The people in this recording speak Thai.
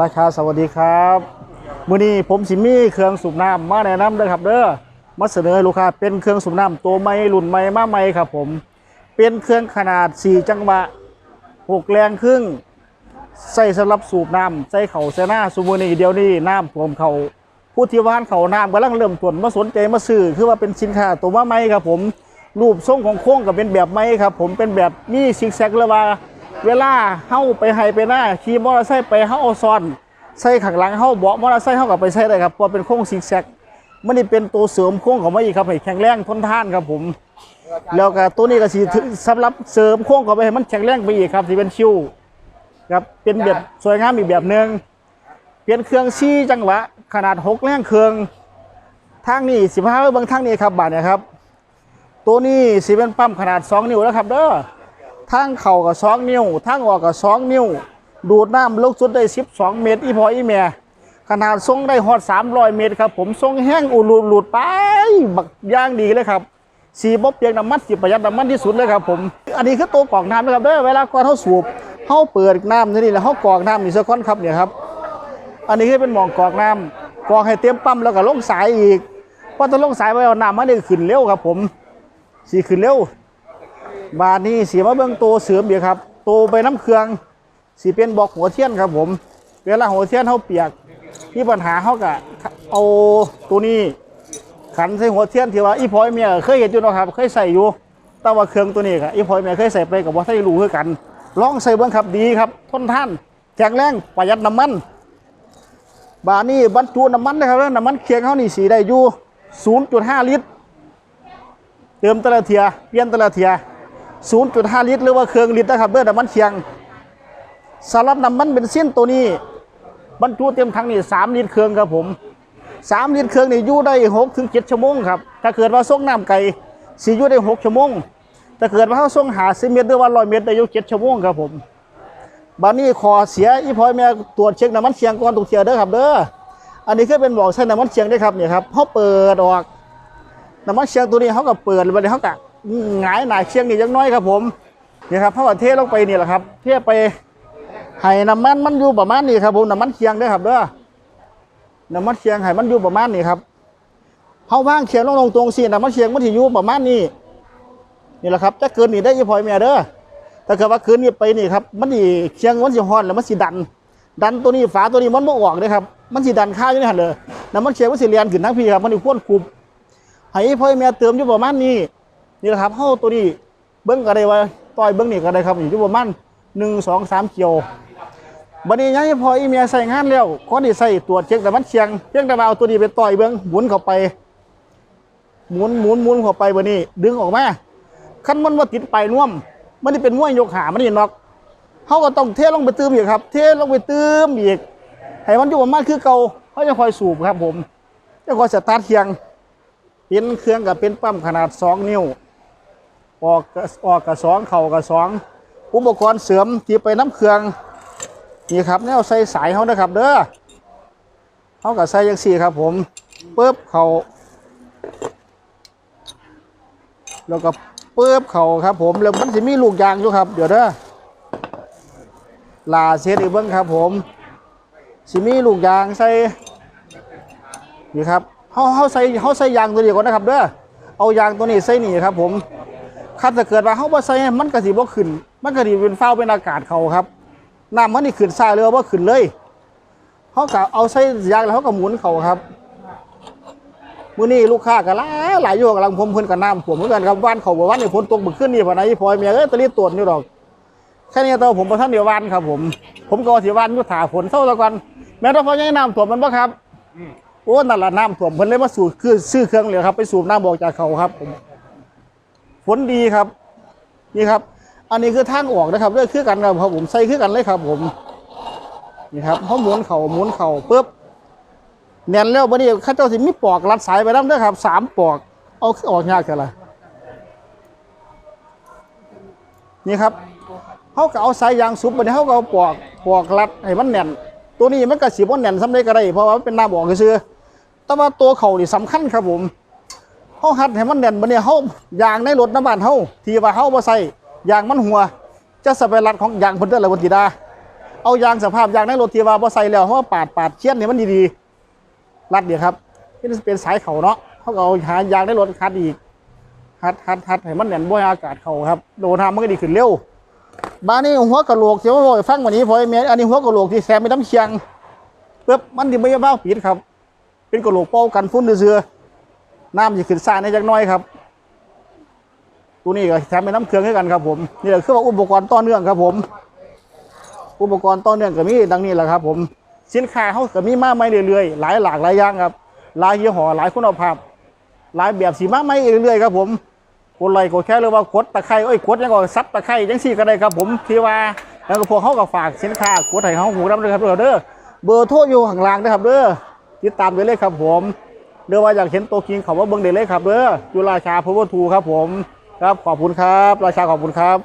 ราชาสวัสดีครับมื้อนี้ผมสิมีเครื่องสูบน้ำมาแนะนำเด้อครับเด้อมาเสนอให้ลูกค้าเป็นเครื่องสูบน้ำตัวใหม่รุ่นใหม่มาใหม่ครับผม เป็นเครื่องขนาด 4 จังหวะ6แรงครึ่งใส่สำหรับสูบน้ำใส่เข่าใส่หน้าสูบมือนี้เดียวนี้น้ำท่วมเขาผู้ที่ว่านเขาน้ำกำลังเริ่มท่วมมาสนใจมาซื้อคือว่าเป็นสินค้าตัวมาใหม่ครับผมรูปทรงของโค้งก็เป็นแบบใหม่ครับผมเป็นแบบมีซิกแซกเลยว่า เวลาเฮาไปไฮไปหน้าขี่มอเตอร์ไซค์ไปเฮาเอาซ้อนใส่ข้างหลังเฮาเบาะมอเตอร์ไซค์เฮากับไปใช้ได้ครับเพราะเป็นโค้งซิกแซกมันนี่เป็นตัวเสริมโค้งของมาอีกครับให้แข็งแรงทนทานครับผม แล้วก็ตัวนี้ก็สิถึงสำหรับเสริมโค้งเข้าไปให้มันแข็งแรงไปอีกครับที่เป็นชิวครับเป็นแบบสวยงามอีกแบบหนึ่งเปลี่ยนเครื่องซี่จังหวะขนาดหกแรงเครื่องทางนี้สิบห้าเบางทางนี้ครับบาทเนี่ยครับ ตัวนี้สิเป็นปั๊มขนาด2นิ้วแล้วครับเด้อ ทางเข่ากับ2นิ้วทางออกกับ2นิ้ว ดูดน้ำลึกสุดได้12เมตร อีพออีแม่ขนาดทรงได้ฮอด300เมตรครับ ผมทรงแห้งอุลุดหลุดไปบักย่างดีเลยครับสีบ๊อบเปียกน้ำมันสีประหยัดน้ำมันที่สุดเลยครับผม อันนี้คือตัวกรอกน้ำนะครับเด้อเวลาก่อนเขาสูบเขาเปิดน้ำนี่แล้วเขากรอกน้ำนี่สักก้อนครับเนี่ยครับ อันนี้คือเป็นหมองกรอกน้ำกรอกให้เต็มปั๊มแล้วก็ลงสายอีกเพราะถ้าลงสายไปเอาน้ำมันนี่ขึ้นเร็วครับผมสีขึ้นเร็ว บาทนี้สีมาเบื้องตัวเสริมเดียวครับโตไปน้ำเครื่องสีเป็นบอกหัวเทียนครับผม เวลาหัวเทียนเขาเปียกมีปัญหาเขากะเอาตัวนี้ขันใส่หัวเทียนที่ว่าอีพอยเมียเคยเห็นอยู่นะครับ เคยใส่อยู่ แต่ว่าเครื่องตัวนี้ครับอีพอยเมียเคยใส่ไปกับว่าใส่รู้คือกัน ลองใส่เบื้องครับดีครับทนท่านแข็งแรงประหยัดน้ำมัน บานี้บรรจุน้ำมันนะครับแล้วน้ำมันเคียงเขานี่สีได้อยู่ 0.5 ลิตร เติมแตละเทียเปลี่ยนแตละเทีย 0.5 ลิตร หรือว่าเครื่องลิตรนะครับเด้อน้ำมันเคียงสำหรับน้ำมันเบนซินตัวนี้บรรจุเต็มถังนี่3ลิตรเครื่องครับผม3ลิตรเครื่องนี่อยู่ได้6ถึง7ชั่วโมงครับถ้าเกิดว่าส่งน้ำไก่สิอยู่ได้6ชั่วโมงถ้าเกิดว่าเขาส่งหา10เมตรหรือว่า100เมตรได้อยู่7ชั่วโมงครับผมบัดนี้ขอเสียอีพอยแม่ตรวจเช็คน้ำมันเคียงก่อนตุกเทียเด้อครับเด้ออันนี้คือเป็นบอกใช้น้ำมันเคียงได้ครับเนี่ยครับเขาเปิดออกน้ำมันเชียงตัวนี้เขาก็เปิดไปเลยเขาก็ หงายหนาเชียงนี่ยังน้อยครับผมนี่ครับเขาก็เทลงไปนี่แหละครับ เทไปให้น้ำมันมันอยู่ประมาณนี้ครับผมน้ำมันเชียงเด้ครับเด้อน้ำมันเชียงให้มันอยู่ประมาณนี้ครับเขาว่างเชียงลงลงตรงสี่น้ำมันเชียงมันที่อยู่ประมาณนี้นี่แหละครับจะเกินนี่ได้ยี่พอยเมียเด้อถ้าเกิดว่าคืนนี้ไปนี่ครับมันนี่เชียงมันสิฮ้อนแล้วมันสิดัน ดันตัวนี้ฝาตัวนี้มันไม่ออกเลยครับมันสิดันข้าวอยู่นี่หันเลยน้ำมันเชียงมันสิเรียนขึ้นทั้งพี่ครับมันนี่พ่นคุบให้พ่อแม่เติมอยู่ประมาณนี้ นี่แหละครับเฮาตัวนี้เบิ้งก็ได้ว่าต่อยเบิ้งนี่ก็ได้ครับอยู่ที่ประมาณหนึ่งสองสามเกียวบัดนี้ยังพออีเมียใส่งานแล้วก็ได้ใส่ตรวจเช็คแต่มันเชียงเพียงแต่ว่าเอาตัวนี้ไปต่อยเบิ้งหมุนเข้าไปหมุนหมุนหมุนเข้าไปบัดนี้ ดึงออกมาคันมันว่าติดไปน่วม มันนี่เป็นม้วยยกหามันนี่นอกเฮาก็ต้องเทลงไปเติมอีกครับ เทลงไปเติมอีกให้มันอยู่ประมาณคือเก่าเขาจะคอยสูบครับผมจะคอยสตาร์ทเคียงเป็นเครื่องกับเป็นปั๊มขนาด 2 นิ้ว ออกออกกับสองเข่ากับสอง อุปกรณ์เสริมที่ไปน้ำเครื่องนี่ครับแนวใส่สายเขานะครับ เด้อเขากับใส่ยังสี่ครับผมปึ๊บเขาแล้วก็ปึ๊บเขาครับผมแล้วมันจะมีลูกยางอยู่ครับ เดี๋ยวเด้อลาเซตอีกเบิ้งครับผมสิมีลูกยางใส่นี่ครับเขาเขาใส่เขาใส่ยางตัวเดียวก่อนนะครับเด้อเอายางตัวนี้ใส่นี่ครับผม คันถ้าเกิดว่าเขาบ่ใส่มันก็สิบ่ขึ้น มันก็สิเป็นฟ้าวเป็นอากาศเขาครับน้ำมันนี่ขึ้นซ่าเลยว่าขึ้นเลยเขาก็เอาใส่ยางแล้วเขาก็หมุนเขาครับมื้อนี้ลูกค้าก็หลายหลายอยู่กำลังพมเพิ่นกับน้ำผมเหมือนกันครับวันเขาบ่วันนี้ฝนตกบึกขึ้นนี่พอไหนพอยเมียเอ้ยตะลีตวนอยู่ดอกแค่นี้ตัวผมบ่ทันเดียววันครับ ผม ผมก็ว่าสิวันอยู่ถ่าฝนเท่าแล้วกันแม้ถ้าพอยังน้ำท่วมมันบ่ครับโอ้นั่นละน้ำท่วมเพิ่นเลยมาสูบคือซื้อเครื่องเลยครับไปสูบน้ำบอกจากเขาครับผม ฝนดีครับ นี่ครับ อันนี้คือทางออกนะครับเรื่องคือกันครับผมใส่คือกันเลยครับ ผมนี่ครับเขาหมุนเข่าหมุนเข่าปุ๊บแน่นแล้วบัดนี้ข้าเจ้าสิมีปอกรัดสายไปน้ำด้วยครับสามปอกเอาออกยากกันละนี่ครับเขาก็เอาสายยางสุบบัดนี้เขาก็เอาปอกปอกรัดให้มันแน่น ตัวนี้มันก็สีบ่แน่นซ้ำได้ก็ได้เพราะว่ามันเป็นหน้ำออกซื่อแต่ว่าตัวเขานี่สำคัญครับผมเาหัดให้มันแน่นบัดนี้เขายางในรถน้ำบ้านเขาที่ว่าเขาบ่ใส่ยางมันหัวจะสเปรัดของยางเพิ่นเด้อละคนติดาเอายางสภาพยางในรถที่ว่าบ่ใส่แล้วเขาก็ปาดปาดเชียนเนี่ยมันดีๆรัดเดียวครับนี่จะเป็นสายเข่าเนาะเขาก็เอาหายางในรถคัดอีกฮัดฮัดฮัดให้มันแน่นบ่ให้อากาศเข้าครับโดนทำมันก็ดีขึ้นเร็วบ้านนี้หัวกะโหลกเดี๋ยวบอกให้ฟังวันนี้พอไอเมียอันนี้หัวกะโหลกที่แซมไปน้ำเชียงปึ๊บมันดิไม่ยาบ้าปิดครับ เป็นกะโหลกเป้ากันฟุ้นเสือ น้ำจะขึ้นซ่าในจักน้อยครับตัวนี้ก็แถมเป็นน้ำเครื่องให้กันครับผมนี่แหละคือว่าอุปกรณ์ต่อเนื่องครับผม อุปกรณ์ต่อเนื่องก็มีดังนี้แหละครับ ผมสินค้าเขาก็มีมากไม่เรื่อยๆหลายหลากหลายอย่างครับหลายยี่ห้อหลายคุณภาพหลายแบบสีมากไม่เรื่อยๆครับผมกดไลค์กดแค่หรือว่ากดตะไคร้เอ้ยกดยังก็ซับตะไคร้ยังสี่ก็ได้ครับ ผมที่ว่าแล้วก็พวกเขาก็ฝากสินค้ากดให้เขาหูรับเลยครับเด้อเบอร์โทรอยู่ข้างล่างนะครับเด้อติดตามไปเลยครับผม เดี๋ยวว่าอยากเห็นตัวคิงเขาว่าเบิ้งเดลเลยครับเด้ออยู่ราชาพาวเวอร์ทูครับผม ครับขอบคุณครับ ราชาขอบคุณครับ